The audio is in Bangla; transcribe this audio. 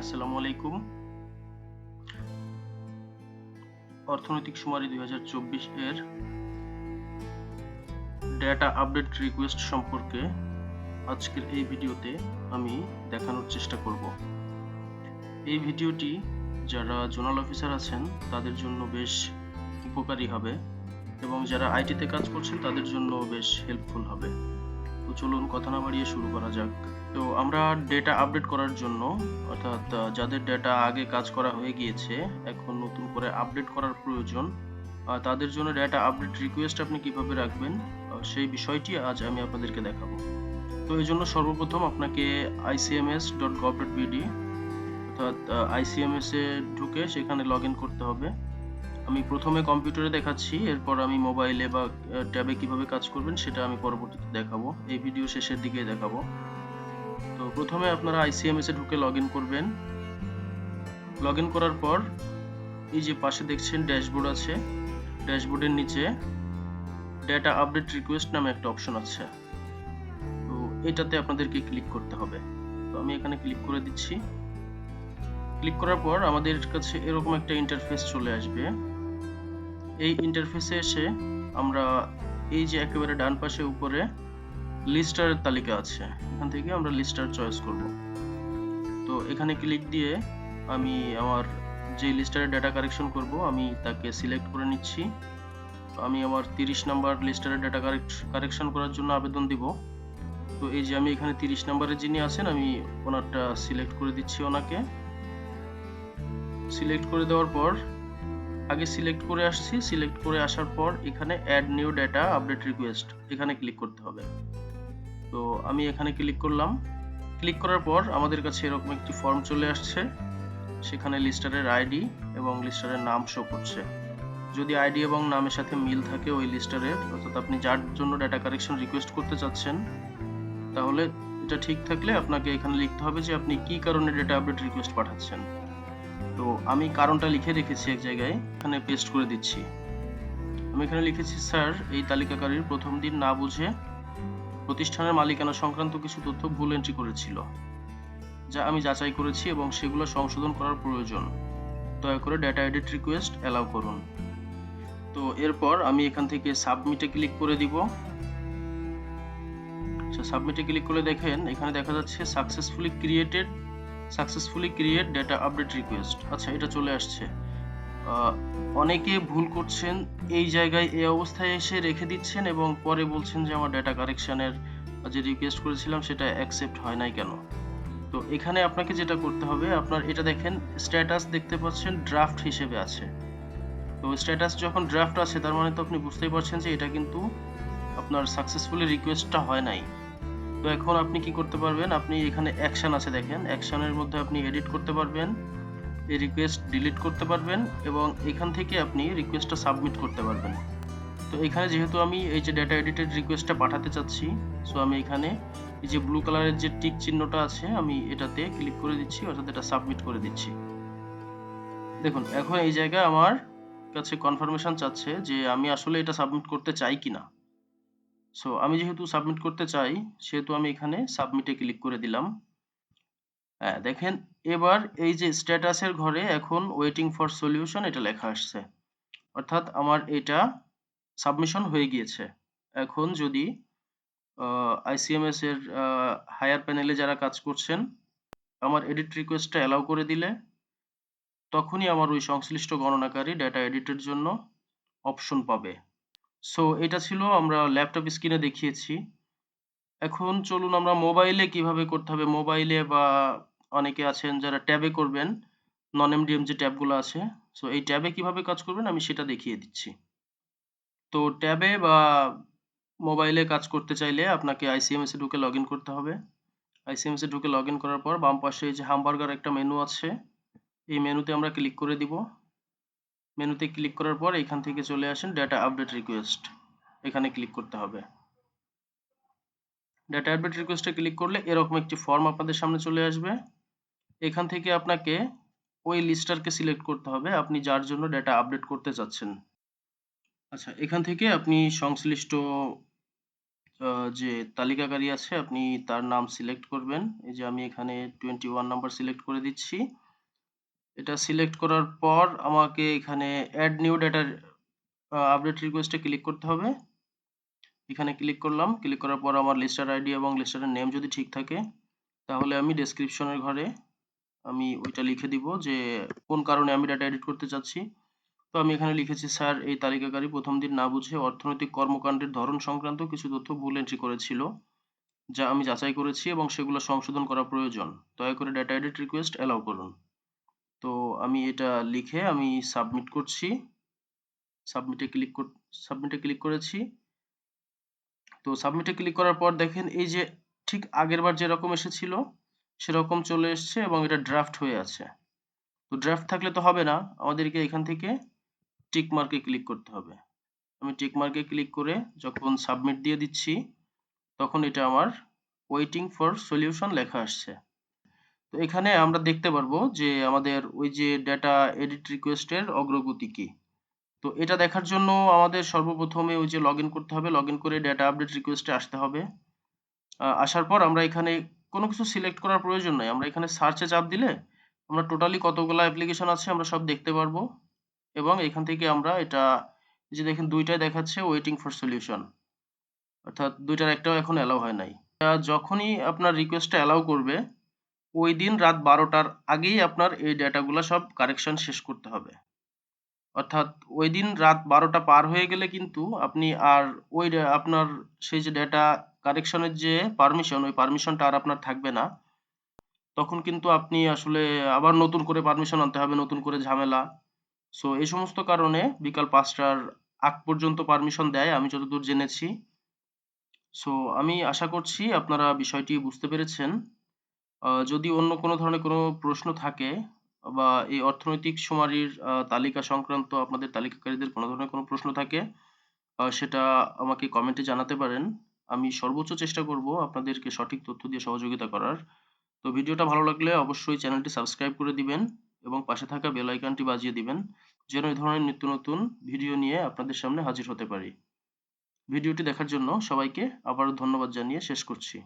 আসসালামু আলাইকুম অর্থনৈতিক সুমারি দুই হাজার চব্বিশ এর ডেটা আপডেট রিকোয়েস্ট সম্পর্কে আজকের এই ভিডিওতে আমি দেখানোর চেষ্টা করব। এই ভিডিওটি যারা জোনাল অফিসার আছেন, তাদের জন্য বেশ উপকারী হবে এবং যারা আইটিতে কাজ করছেন, তাদের জন্য বেশ হেল্পফুল হবে। চলুন কথা না বাড়িয়ে শুরু করা যাক। তো আমরা ডেটা আপডেট করার জন্য, অর্থাৎ যাদের ডেটা আগে কাজ করা হয়ে গিয়েছে, এখন নতুন করে আপডেট করার প্রয়োজন তাদের জন্য ডেটা আপডেট রিকোয়েস্ট আপনি কীভাবে রাখবেন সেই বিষয়টি আজ আমি আপনাদেরকে দেখাবো। তো এই জন্য সর্বপ্রথম আপনাকে ICMS dot gov dot BD অর্থাৎ আইসিএমএস এ ঢুকে সেখানে লগ ইন করতে হবে। আমি প্রথমে কম্পিউটারে দেখাচ্ছি, এরপর আমি মোবাইলে বা ট্যাবে কীভাবে কাজ করবেন সেটা আমি পরবর্তীতে দেখাবো। এই ভিডিও শেষের দিকে দেখাবো। তো প্রথমে আপনারা আইসিএমএস এ ঢুকে লগ করবেন। লগ করার পর এই যে পাশে দেখছেন ড্যাশবোর্ড আছে। ড্যাশবোর্ডের নিচে ডেটা আপডেট রিকোয়েস্ট নামে একটা অপশন আছে। তো এটাতে আপনাদেরকে ক্লিক করতে হবে। তো আমি এখানে ক্লিক করে দিচ্ছি। ক্লিক করার পর আমাদের কাছে এরকম একটা ইন্টারফেস চলে আসবে। এই ইন্টারফেসে এসে আমরা এই যে একেবারে ডান পাশে উপরে লিস্টারের তালিকা আছে, এখান থেকে আমরা লিস্টার চয়েস করব। তো এখানে ক্লিক দিয়ে আমি আমার যে লিস্টারে ডেটা কারেকশন করব, আমি তাকে সিলেক্ট করে নিচ্ছি। আমি আমার তিরিশ নাম্বার লিস্টারে ডেটা কারেকশন করার জন্য আবেদন দিব। তো এই যে আমি এখানে তিরিশ নাম্বারে যিনি আছেন, আমি ওনারটা সিলেক্ট করে দিচ্ছি ওনাকে। সিলেক্ট করে দেওয়ার পর আগে সিলেক্ট করে আসছি সিলেক্ট করে আসার পর এখানে add new data update request এখানে ক্লিক করতে হবে। তো আমি এখানে ক্লিক করলাম। ক্লিক করার পর আমাদের কাছে এরকম একটি ফর্ম চলে আসছে। সেখানে লিস্টারের আইডি এবং লিস্টারের নাম শো করছে। যদি আইডি এবং নামের সাথে মিল থাকে ওই লিস্টারের, অর্থাৎ আপনি যার জন্য ডেটা কারেকশন রিকোয়েস্ট করতে চাচ্ছেন, তাহলে এটা ঠিক থাকলে আপনাকে এখানে লিখতে হবে যে আপনি কি কারণে ডেটা আপডেট রিকোয়েস্ট পাঠাচ্ছেন। তো আমি কারণটা লিখে রেখেছি এক জায়গায়, এখানে পেস্ট করে দিচ্ছি। আমি এখানে লিখেছি, স্যার, এই তালিকাকারীর প্রথম দিন না বুঝে প্রতিষ্ঠানের মালিকানা সংক্রান্ত কিছু তথ্য ভুল এন্ট্রি করেছিল, যা আমি যাচাই করেছি এবং সেগুলো সংশোধন করার প্রয়োজন। দয়া করে ডেটা এডিট রিকোয়েস্ট অ্যালাউ করুন। তো এরপর আমি এখান থেকে সাবমিটে ক্লিক করে দিব। সাবমিটে ক্লিক করে দেখেন, এখানে দেখা যাচ্ছে successfully created successfully create data update request আচ্ছা এটা চলে আসছে। অনেকে ভুল করছেন, এই জায়গায় এই অবস্থায় এসে রেখে দিচ্ছেন এবং পরে বলছেন যে আমার ডেটা কারেকশানের যে রিকোয়েস্ট করেছিলাম সেটা অ্যাকসেপ্ট হয় নাই কেন? তো এখানে আপনাকে যেটা করতে হবে, আপনার এটা দেখেন স্ট্যাটাস দেখতে পাচ্ছেন ড্রাফট হিসেবে আছে। তো স্ট্যাটাস যখন ড্রাফট আছে, তার মানে তো আপনি বুঝতেই পারছেন যে এটা কিন্তু আপনার সাকসেসফুলি রিকোয়েস্টটা হয় নাই। তো এখন আপনি কি করতে পারবেন? আপনি এখানে অ্যাকশন আছে দেখেন। অ্যাকশনের মধ্যে আপনি এডিট করতে পারবেন এই রিকোয়েস্ট ডিলিট করতে পারবেন এবং এখান থেকে আপনি রিকোয়েস্টটা সাবমিট করতে পারবেন। তো এখানে যেহেতু আমি এই যে ডেটা এডিটেড রিকোয়েস্টটা পাঠাতে চাচ্ছি সো আমি এখানে এই যে ব্লু কালারের যে টিক চিহ্নটা আছে, আমি এটাতে ক্লিক করে দিচ্ছি, অর্থাৎ এটা সাবমিট করে দিচ্ছি। দেখুন, এখন এই জায়গায় আমার কাছে কনফার্মেশন চাচ্ছে যে আমি আসলে এটা সাবমিট করতে চাই কিনা। সো আমি যেহেতু সাবমিট করতে চাই, সেহেতু আমি এখানে সাবমিটে ক্লিক করে দিলাম। হ্যাঁ দেখেন, এবার এই যে স্ট্যাটাসের ঘরে এখন ওয়েটিং ফর সলিউশন এটা লেখা আসছে। অর্থাৎ আমার এটা সাবমিশন হয়ে গিয়েছে। এখন যদি আইসিএমএস এর হায়ার প্যানেলে যারা কাজ করছেন, আমার এডিট রিকোয়েস্টটা অ্যালাউ করে দিলে, তখনই আমার ওই সংশ্লিষ্ট গণনাকারী ডেটা এডিটের জন্য অপশন পাবে। সো এটা ছিল আমরা ল্যাপটপ স্ক্রিনে দেখিয়েছি। এখন চলুন আমরা মোবাইলে কীভাবে করতে হবে? মোবাইলে বা অনেকে আছেন যারা ট্যাবে করবেন নন এমডিএম যে ট্যাবগুলো আছে। সো এই ট্যাবে কীভাবে কাজ করবেন আমি সেটা দেখিয়ে দিচ্ছি। তো ট্যাবে বা মোবাইলে কাজ করতে চাইলে আপনাকে আইসিএমএস এ ঢুকে লগ করতে হবে। আইসিএমএস এ ঢুকে লগ করার পর বাম পাশে যে হামবার্গার একটা মেনু আছে, এই মেনুতে আমরা ক্লিক করে দিব। মেনুতে ক্লিক করার পর এখান থেকে চলে আসেন ডেটা আপডেট রিকোয়েস্ট এখানে ক্লিক করতে হবে। ডেটা আপডেট রিকোয়েস্টে ক্লিক করলে এরকম একটি ফর্ম আপনাদের সামনে চলে আসবে। এখান থেকে আপনাকে ওই লিস্টারকে সিলেক্ট করতে হবে, আপনি যার জন্য ডেটা আপডেট করতে চাচ্ছেন। আচ্ছা এখান থেকে আপনি সংশ্লিষ্ট যে তালিকাকারী আছে, আপনি তার নাম সিলেক্ট করবেন। এই যে আমি এখানে টোয়েন্টি ওয়ান নাম্বার সিলেক্ট করে দিচ্ছি। এটা সিলেক্ট করার পর আমাকে এখানে অ্যাড নিউ ডেটার আপডেট রিকোয়েস্টে ক্লিক করতে হবে। এখানে ক্লিক করলাম। ক্লিক করার পর আমার লিস্টার আইডি এবং লিস্টারের নেম যদি ঠিক থাকে, তাহলে আমি ডেসক্রিপশনের ঘরে আমি ওইটা লিখে দিব যে কোন কারণে আমি ডাটা এডিট করতে চাচ্ছি। তো আমি এখানে লিখেছি, স্যার, এই তালিকাকারী প্রথম দিন না বুঝে অর্থনৈতিক কর্মকাণ্ডের ধরন সংক্রান্ত কিছু তথ্য ভুল এন্ট্রি করেছিল, যা আমি যাচাই করেছি এবং সেগুলো সংশোধন করা প্রয়োজন। দয়া করে ডাটা এডিট রিকোয়েস্ট অ্যালাউ করুন। তো আমি এটা লিখে আমি সাবমিট করছি। সাবমিটে ক্লিক সাবমিটে ক্লিক করেছি। তো সাবমিটে ক্লিক করার পর দেখেন এই যে ঠিক আগের বার যেরকম এসেছিল, সেরকম চলে এসছে এবং এটা ড্রাফট হয়ে আছে। তো ড্রাফট থাকলে তো হবে না, আমাদেরকে এখান থেকে টিক মার্কে ক্লিক করতে হবে। আমি টিক মার্কে ক্লিক করে যখন সাবমিট দিয়ে দিচ্ছি, তখন এটা আমার ওয়েটিং ফর সলিউশন লেখা আসছে। এখানে আমরা দেখতে পারব যে আমাদের ওই যে ডেটা এডিট রিকোয়েস্টের অগ্রগতি কি। তো এটা দেখার জন্য আমাদের সর্বপ্রথমে ওই যে লগ করতে হবে লগ করে ডেটা আপডেট রিকোয়েস্টে আসতে হবে। আসার পর আমরা এখানে কোনো কিছু সিলেক্ট করার প্রয়োজন নাই। আমরা এখানে সার্চে চাপ দিলে আমরা টোটালি কতগুলো অ্যাপ্লিকেশন আছে আমরা সব দেখতে পারব। এবং এখান থেকে আমরা এটা যে দেখেন দুইটাই দেখাচ্ছে ওয়েটিং ফর সলিউশন অর্থাৎ দুইটার একটাও এখন অ্যালাউ হয় নাই। যখনই আপনার রিকোয়েস্টটা অ্যালাউ করবে ওই দিন রাত বারোটার আগেই আপনার এই ডেটাগুলো সব কারেকশন শেষ করতে হবে। অর্থাৎ ওই দিন রাত বারোটা পার হয়ে গেলে কিন্তু আপনি আর ওই আপনার সেই যে ডেটা কারেকশনের যে পারমিশন, ওই পারমিশনটা আর আপনার থাকবে না। তখন কিন্তু আপনি আসলে আবার নতুন করে পারমিশন আনতে হবে, নতুন করে ঝামেলা। সো, এই সমস্ত কারণে বিকাল পাঁচটার আগ পর্যন্ত পারমিশন দেয়, আমি যতদূর জেনেছি। সো, আমি আশা করছি আপনারা বিষয়টি বুঝতে পেরেছেন। যদি অন্য কোনো ধরনের কোনো প্রশ্ন থাকে বা এই অর্থনৈতিক শুমারির আহ, তালিকা সংক্রান্ত আপনাদের তালিকাকারীদের কোনো ধরনের কোনো প্রশ্ন থাকে সেটা আমাকে কমেন্টে জানাতে পারেন। আমি সর্বোচ্চ চেষ্টা করব আপনাদেরকে সঠিক তথ্য দিয়ে সহযোগিতা করার। তো ভিডিওটা ভালো লাগলে অবশ্যই চ্যানেলটি সাবস্ক্রাইব করে দিবেন এবং পাশে থাকা বেল আইকনটি বাজিয়ে দিবেন যেন এই ধরনের নিত্য নতুন ভিডিও নিয়ে আপনাদের সামনে হাজির হতে পারি। ভিডিওটি দেখার জন্য সবাইকে আবারও ধন্যবাদ জানিয়ে শেষ করছি।